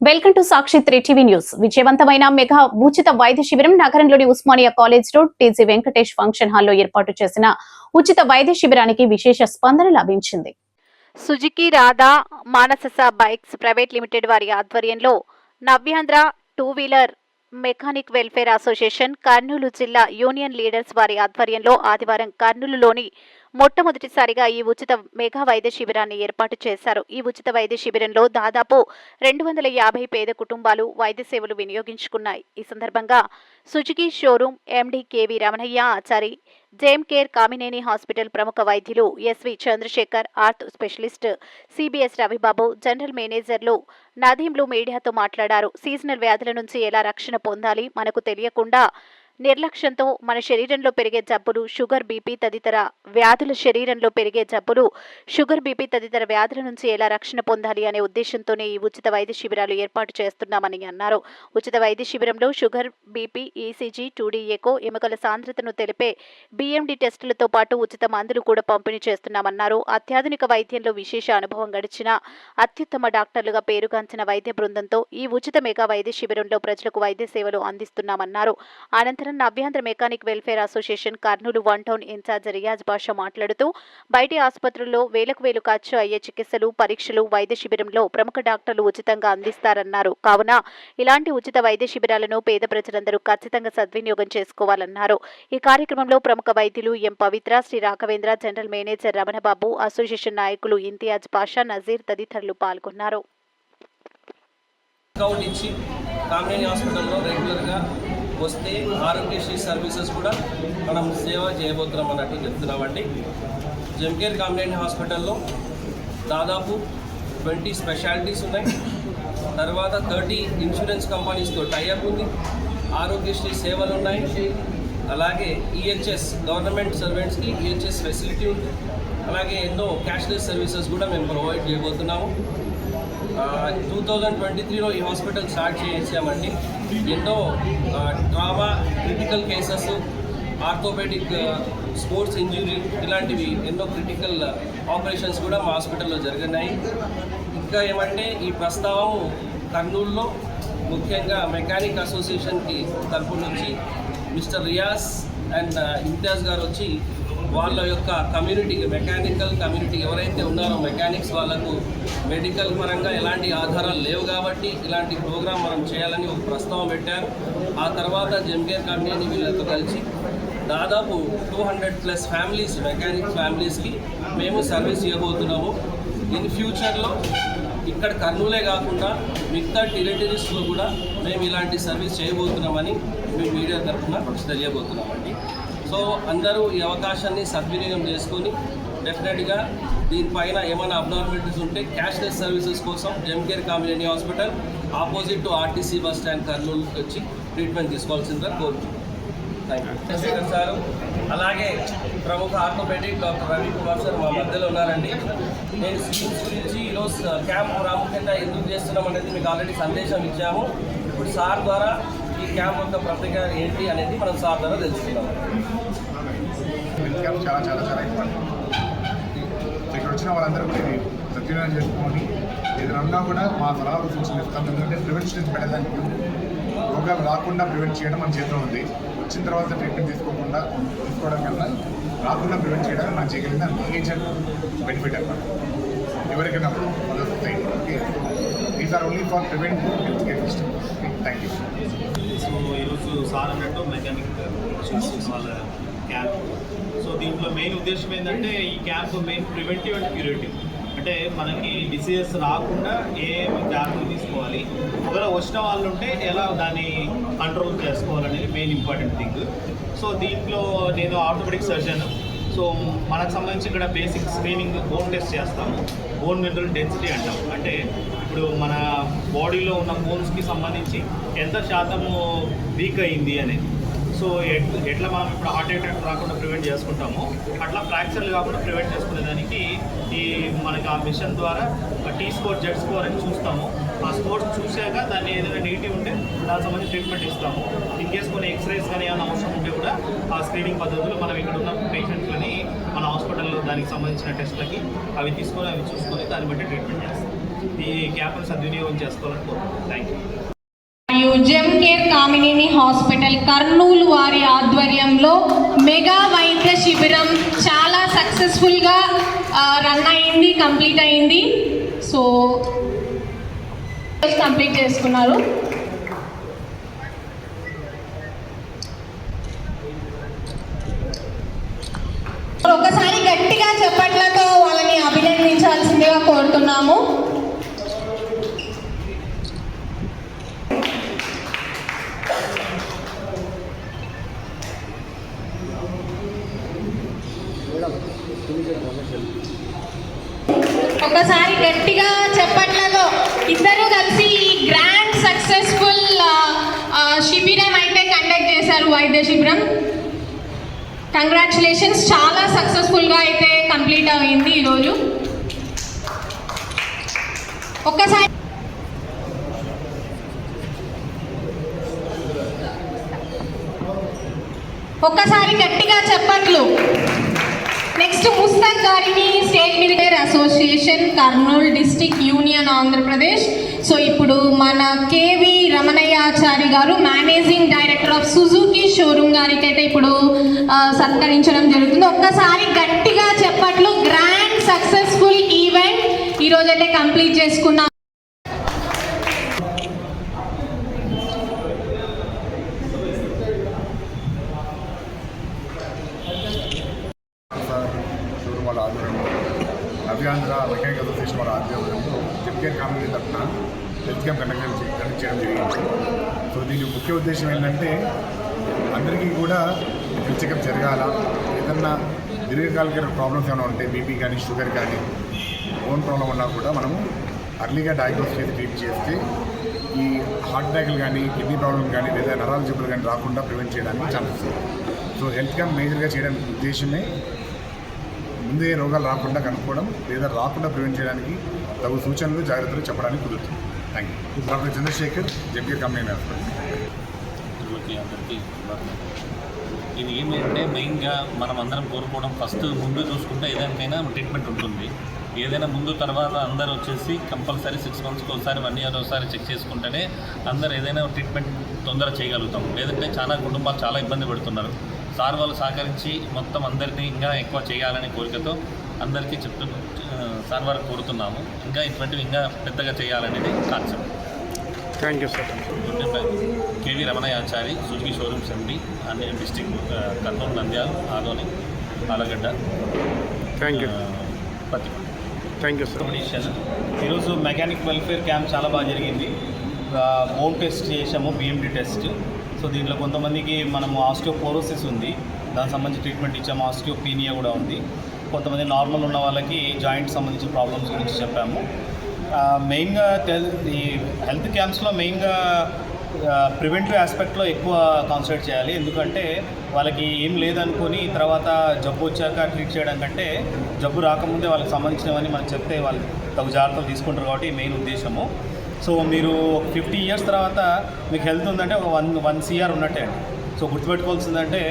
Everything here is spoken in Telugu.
Welcome to Sakshi three TV news. విజయవంతమైన మెగా ఉచిత వైద్య శిబిరం నగరంలోని Osmania college road TG Venkatesh function హాల్లో ఏర్పాటు చేసిన ఉచిత వైద్య శిబిరానికి విశేష స్పందన లభించింది. Suzuki Radha మానసస bikes private limited వారి ఆధ్వర్యంలో Navyandhra two wheeler mechanic welfare association Kurnool జిల్లా యూనియన్ లీడర్స్ వారి ఆధ్వర్యంలో ఆదివారం కర్నూలులోని మొట్టమొదటిసారిగా ఈ ఉచిత మెగా వైద్య శిబిరాన్ని ఏర్పాటు చేశారు. ఈ ఉచిత వైద్య శిబిరంలో దాదాపు రెండు వందల యాభై పేద కుటుంబాలు వైద్య సేవలు వినియోగించుకున్నాయి. ఈ సందర్భంగా Suzuki showroom MD KV Ramanaiah Achari gem care Kamineni hospital ప్రముఖ వైద్యులు SV Chandrasekhar ఆర్త్ specialist CBS Ravibabu general మేనేజర్లు నదీంలు మీడియాతో మాట్లాడారు. సీజనల్ వ్యాధుల నుంచి ఎలా రక్షణ పొందాలి? మనకు తెలియకుండా నిర్లక్ష్యంతో మన శరీరంలో పెరిగే జబ్బులు షుగర్ బీపీ తదితర వ్యాధుల శరీరంలో పెరిగే జబ్బులు షుగర్ బీపీ తదితర వ్యాధుల నుంచి ఎలా రక్షణ పొందాలి అనే ఉద్దేశంతోనే ఈ ఉచిత వైద్య శిబిరాలు ఏర్పాటు చేస్తున్నామని అన్నారు. ఉచిత వైద్య శిబిరంలో sugar BP ECG two D echo ఎముకల సాంద్రతను తెలిపే బీఎండి టెస్టులతో పాటు ఉచిత మందులు కూడా పంపిణీ చేస్తున్నామన్నారు. అత్యాధునిక వైద్యంలో విశేష అనుభవం గడిచిన అత్యుత్తమ డాక్టర్లుగా పేరుగాంచిన వైద్య బృందంతో ఈ ఉచిత మెగా వైద్య శిబిరంలో ప్రజలకు వైద్య సేవలు అందిస్తున్నామన్నారు. అనంతరం అభ్యంతర mechanic welfare association Kurnool one town incharge Riyaz Basha మాట్లాడుతూ బయటి ఆసుపత్రుల్లో వేలకు వేలు ఖర్చు అయ్యే చికిత్సలు పరీక్షలు వైద్య శిబిరంలో ప్రముఖ డాక్టర్లు ఉచితంగా అందిస్తారన్నారు. కావున ఇలాంటి ఉచిత వైద్య శిబిరాలను పేద ప్రజలందరూ ఖచ్చితంగా సద్వినియోగం చేసుకోవాలన్నారు. ఈ కార్యక్రమంలో ప్రముఖ వైద్యులు M Pavitra Sri Raghavendra general manager Ramanababu association నాయకులు ఇంతియాజ్ పాషా నజీర్ తదితరులు పాల్గొన్నారు. కామినేని హాస్పిటల్లో రెగ్యులర్గా వస్తే ఆరోగ్యశ్రీ సర్వీసెస్ కూడా మనం సేవ చేయబోతున్నాం అన్నట్టు చెప్తున్నామండి. జంకేర్ కామినేని హాస్పిటల్లో దాదాపు ట్వంటీ స్పెషాలిటీస్ ఉన్నాయి. తర్వాత థర్టీ ఇన్సూరెన్స్ కంపెనీస్తో టైఅప్ ఉంది. ఆరోగ్యశ్రీ సేవలు ఉన్నాయి. అలాగే ఈహెచ్ఎస్ గవర్నమెంట్ సర్వెంట్స్కి ఈహెచ్ఎస్ ఫెసిలిటీ ఉంది అలాగే ఎన్నో క్యాష్లెస్ సర్వీసెస్ కూడా మేము ప్రొవైడ్ చేయబోతున్నాము. టూ థౌజండ్ ట్వంటీ త్రీలో ఈ హాస్పిటల్ స్టార్ట్ చేసామండి ఎన్నో trauma critical cases orthopedic sports injury ఇలాంటివి ఎన్నో క్రిటికల్ ఆపరేషన్స్ కూడా మా హాస్పిటల్లో జరిగినాయి. ఇంకా ఏమంటే ఈ ప్రస్తావం కర్నూలులో ముఖ్యంగా మెకానిక్ అసోసియేషన్కి తరపు నుంచి mister Riyaz and uh, Imtiaz గారు వచ్చి వాళ్ళ యొక్క కమ్యూనిటీకి మెకానికల్ కమ్యూనిటీ ఎవరైతే ఉన్నారో మెకానిక్స్ వాళ్ళకు మెడికల్ పరంగా ఎలాంటి ఆధారాలు లేవు కాబట్టి ఇలాంటి ప్రోగ్రామ్ మనం చేయాలని ఒక ప్రస్తావం పెట్టారు. ఆ తర్వాత జంకేర్ కంపెనీ వీళ్ళతో కలిసి దాదాపు two hundred plus families mechanic ఫ్యామిలీస్కి మేము సర్వీస్ ఇవ్వబోతున్నాము. ఇన్ ఫ్యూచర్లో ఇక్కడ కర్నూలే కాకుండా మిగతా టెరిటరీస్లో కూడా మేము ఇలాంటి సర్వీస్ చేయబోతున్నామని మేము మీడియా తరఫున తెలియబోతున్నామండి. సో అందరూ ఈ అవకాశాన్ని సద్వినియోగం చేసుకొని డెఫినెట్గా దీనిపైన ఏమైనా అబ్నార్మాలిటీస్ ఉంటే క్యాష్లెస్ సర్వీసెస్ కోసం Gem Care Kamineni hospital opposite to RTC bus stand కర్నూలుకి వచ్చి ట్రీట్మెంట్ తీసుకోవాల్సిందిగా కోరుతున్నాం థ్యాంక్ యూ సారు. అలాగే ప్రముఖ orthopedic doctor Ravi Kumar sir మా మధ్యలో ఉన్నారండి. నేను స్కీమ్స్ గురించి ఈరోజు క్యాంప్ ప్రాముఖ్యత ఎందుకు చేస్తున్నాం అనేది మీకు ఆల్రెడీ సందేశం ఇచ్చాము. ఇప్పుడు సార్ ద్వారా ఈ క్యాంప్ యొక్క ప్రత్యేకత ఏంటి అనేది మనం సార్ ద్వారా తెలుసుకున్నాం చాలా చాలా చాలా ఇక్కడ వచ్చిన వాళ్ళందరూ కూడా ఇది చేసుకొని ఏదైనా కూడా మా సలహాలు సూచనలు ఇస్తాం ఎందుకంటే ప్రివెన్షన్ బెటర్ రోగాలు రాకుండా ప్రివెంట్ చేయడం మన చేతిలో ఉంది. వచ్చిన తర్వాత ట్రీట్మెంట్ తీసుకోకుండా తీసుకోవడం కన్నా రాకుండా ప్రివెంట్ చేయడానికి నాకు చేయగలిగిన మేజర్ బెనిఫిట్ అనమాట. ఎవరికైనా మన okay these are only for prevent health care system thank you so ఈరోజు సార్ అన్నట్టు మెకానిక్ వాళ్ళ క్యాంప్ సో దీంట్లో మెయిన్ ఉద్దేశం ఏంటంటే ఈ camp main preventive and curative అంటే మనకి డిసీజెస్ రాకుండా ఏ జాగ్రత్తలు తీసుకోవాలి? ఒకవేళ వచ్చిన వాళ్ళు ఉంటే ఎలా దాన్ని కంట్రోల్ చేసుకోవాలనేది మెయిన్ ఇంపార్టెంట్ థింగ్ సో దీంట్లో నేను ఆర్థోపెడిక్ సర్జన్ సో మనకు సంబంధించి ఇక్కడ బేసిక్ స్క్రీనింగ్ బోన్ టెస్ట్ చేస్తాము. బోన్ మినరల్ డెన్సిటీ అంటాం. అంటే ఇప్పుడు మన బాడీలో ఉన్న బోన్స్కి సంబంధించి ఎంత శాతము వీక్ అయింది అనేది. సో ఎట్ ఎట్లా మనం ఇప్పుడు హార్ట్ అటాక్ రాకుండా ప్రివెంట్ చేసుకుంటామో అట్లా ఫ్రాక్చర్లు కాకుండా ప్రివెంట్ చేసుకునేదానికి ఈ మనకి ఆ మిషన్ ద్వారా టీ స్కోర్ జెడ్ స్కోర్ అని చూస్తాము. ఆ స్కోర్ చూశాక దాన్ని ఏదైనా నెగిటివ్ ఉంటే దానికి సంబంధించి ట్రీట్మెంట్ ఇస్తాము. ఇన్ కేస్ కొన్ని ఎక్స్రేస్ కానీ ఏమైనా అవసరం ఉంటే కూడా ఆ స్క్రీనింగ్ పద్ధతులు మనం ఇక్కడ ఉన్న పేషెంట్లని మన హాస్పిటల్లో దానికి సంబంధించిన టెస్ట్లకి అవి తీసుకొని అవి చూసుకొని దాన్ని బట్టి ట్రీట్మెంట్ చేస్తాం. ఈ క్యాప్ను సద్వినియోగం చేసుకోవాలని కోరుకుంటున్నాను thank you care Kamineni hospital Kurnool వారి ఆధ్వర్యంలో మెగా వైద్య శిబిరం చాలా సక్సెస్ఫుల్గా రన్ అయింది కంప్లీట్ అయింది. సో కంప్లీట్ చేసుకున్నారు. ఒకసారి గట్టిగా చెప్పట్లతో వాళ్ళని అభినందించాల్సిందిగా కోరుతున్నాము. ఒకసారి గట్టిగా చెప్పట్లలో ఇద్దరు కలిసి ఈ గ్రాండ్ సక్సెస్ఫుల్ శిబిరం అయితే కండక్ట్ చేశారు వైద్య శిబిరం. కంగ్రాచులేషన్స్ చాలా సక్సెస్ఫుల్గా అయితే కంప్లీట్ అయింది ఈరోజు. ఒక్కసారి ఒక్కసారి గట్టిగా చెప్పట్లు. నెక్స్ట్ ముస్తాక్ గారిని state military association Kurnool district union Andhra Pradesh. So ఇప్పుడు మన కేవి రమణయ్యాచారి గారు managing director of Suzuki showroom గారికి అయితే ఇప్పుడు సత్కరించడం జరుగుతుంది. ఒక్కసారి గట్టిగా చెప్పట్లు గ్రాండ్ సక్సెస్ఫుల్ ఈవెంట్ ఈరోజైతే కంప్లీట్ చేసుకున్నాం షోరూమ్ వాళ్ళ ఆధ్వర్యంలో నవ్యాంధ్ర మెకానిక్ అసోసియేషన్ వాళ్ళ ఆధ్వర్యంలో జిప్కేర్ కామినీ తరఫున హెల్త్ క్యాంప్ కండక్ట్ కండక్ట్ చేయడం జరిగింది. సో దీని ముఖ్య ఉద్దేశం ఏంటంటే అందరికీ కూడా హెల్త్ చెకప్ జరగాల. ఏదన్నా దీర్ఘకాలిక ప్రాబ్లమ్స్ ఏమైనా ఉంటే బీపీ కానీ షుగర్ కానీ ఓన్ ప్రాబ్లం ఉన్నా కూడా మనము అర్లీగా డయాగ్నోస్ చేసి ట్రీట్ చేస్తే ఈ హార్ట్ అటాక్లు కానీ కిడ్నీ ప్రాబ్లం కానీ లేదా నరాల జబ్బులు కానీ రాకుండా ప్రివెంట్ చేయడానికి ఛాన్సెస్ సో హెల్త్ క్యాంప్ మేజర్గా చేయడానికి ఉద్దేశమే ముందే రోగాలు రాకుండా కనుక్కోవడం లేదా రాకుండా ప్రివెంట్ చేయడానికి తగు సూచనలు జాగ్రత్తలు చెప్పడానికి కుదురుతుంది. థ్యాంక్ యూ డాక్టర్ చంద్రశేఖర్ జెపికే కంపెనీ హాస్పిటల్ అందరికీ ఇది ఏమంటే మెయిన్గా మనం అందరం కోరుకోవడం ఫస్ట్ ముందు చూసుకుంటే ఏదానికైనా ట్రీట్మెంట్ ఉంటుంది. ఏదైనా ముందు తర్వాత అందరు వచ్చేసి కంపల్సరీ సిక్స్ మంత్స్కి ఒకసారి వన్ ఇయర్ ఒకసారి చెక్ చేసుకుంటేనే అందరు ఏదైనా ట్రీట్మెంట్ తొందర చేయగలుగుతాం. లేదంటే చాలా కుటుంబాలు చాలా ఇబ్బంది పడుతున్నారు. సార్ వాళ్ళు సహకరించి మొత్తం అందరినీ ఇంకా ఎక్కువ చేయాలనే కోరికతో అందరికీ చెప్తూ సార్ వారు కోరుతున్నాము. ఇంకా ఇటువంటివి ఇంకా పెద్దగా చేయాలనేది concept. Thank you sir. KV Ramanayachari Suzuki showrooms MD అనే district Kurnool Nandyal Adoni Allagadda thank you. పత్తి. Thank you sir. ఈరోజు మెకానిక్ వెల్ఫేర్ క్యాంప్ చాలా బాగా జరిగింది. బోన్ టెస్ట్ చేసాము బిఎండి టెస్ట్. సో దీంట్లో కొంతమందికి మనము ఆస్టియోపోరోసిస్ ఉంది. దానికి సంబంధించి ట్రీట్మెంట్ ఇచ్చాము ఆస్టియోపీనియా కూడా ఉంది. కొంతమంది నార్మల్ ఉన్న వాళ్ళకి జాయింట్ సంబంధించిన ప్రాబ్లమ్స్ గురించి చెప్పాము. మెయిన్గా తెల్ ఈ హెల్త్ క్యాంప్స్లో మెయిన్గా ప్రివెంటివ్ ఆస్పెక్ట్లో ఎక్కువ కాన్సన్ట్రేట్ చేయాలి. ఎందుకంటే వాళ్ళకి ఏం లేదనుకొని తర్వాత జబ్బు వచ్చాక ట్రీట్ చేయడం కంటే జబ్బు రాకముందే వాళ్ళకి సంబంధించినవని మనం చెప్తే వాళ్ళు తగు జాగ్రత్తలు తీసుకుంటారు కాబట్టి మెయిన్ ఉద్దేశము. సో మీరు ఫిఫ్టీ ఇయర్స్ తర్వాత మీకు హెల్త్ ఉందంటే ఒక వన్ వన్ సిఆర్ ఉన్నట్టే సో గుర్తుపెట్టుకోవాల్సిందంటే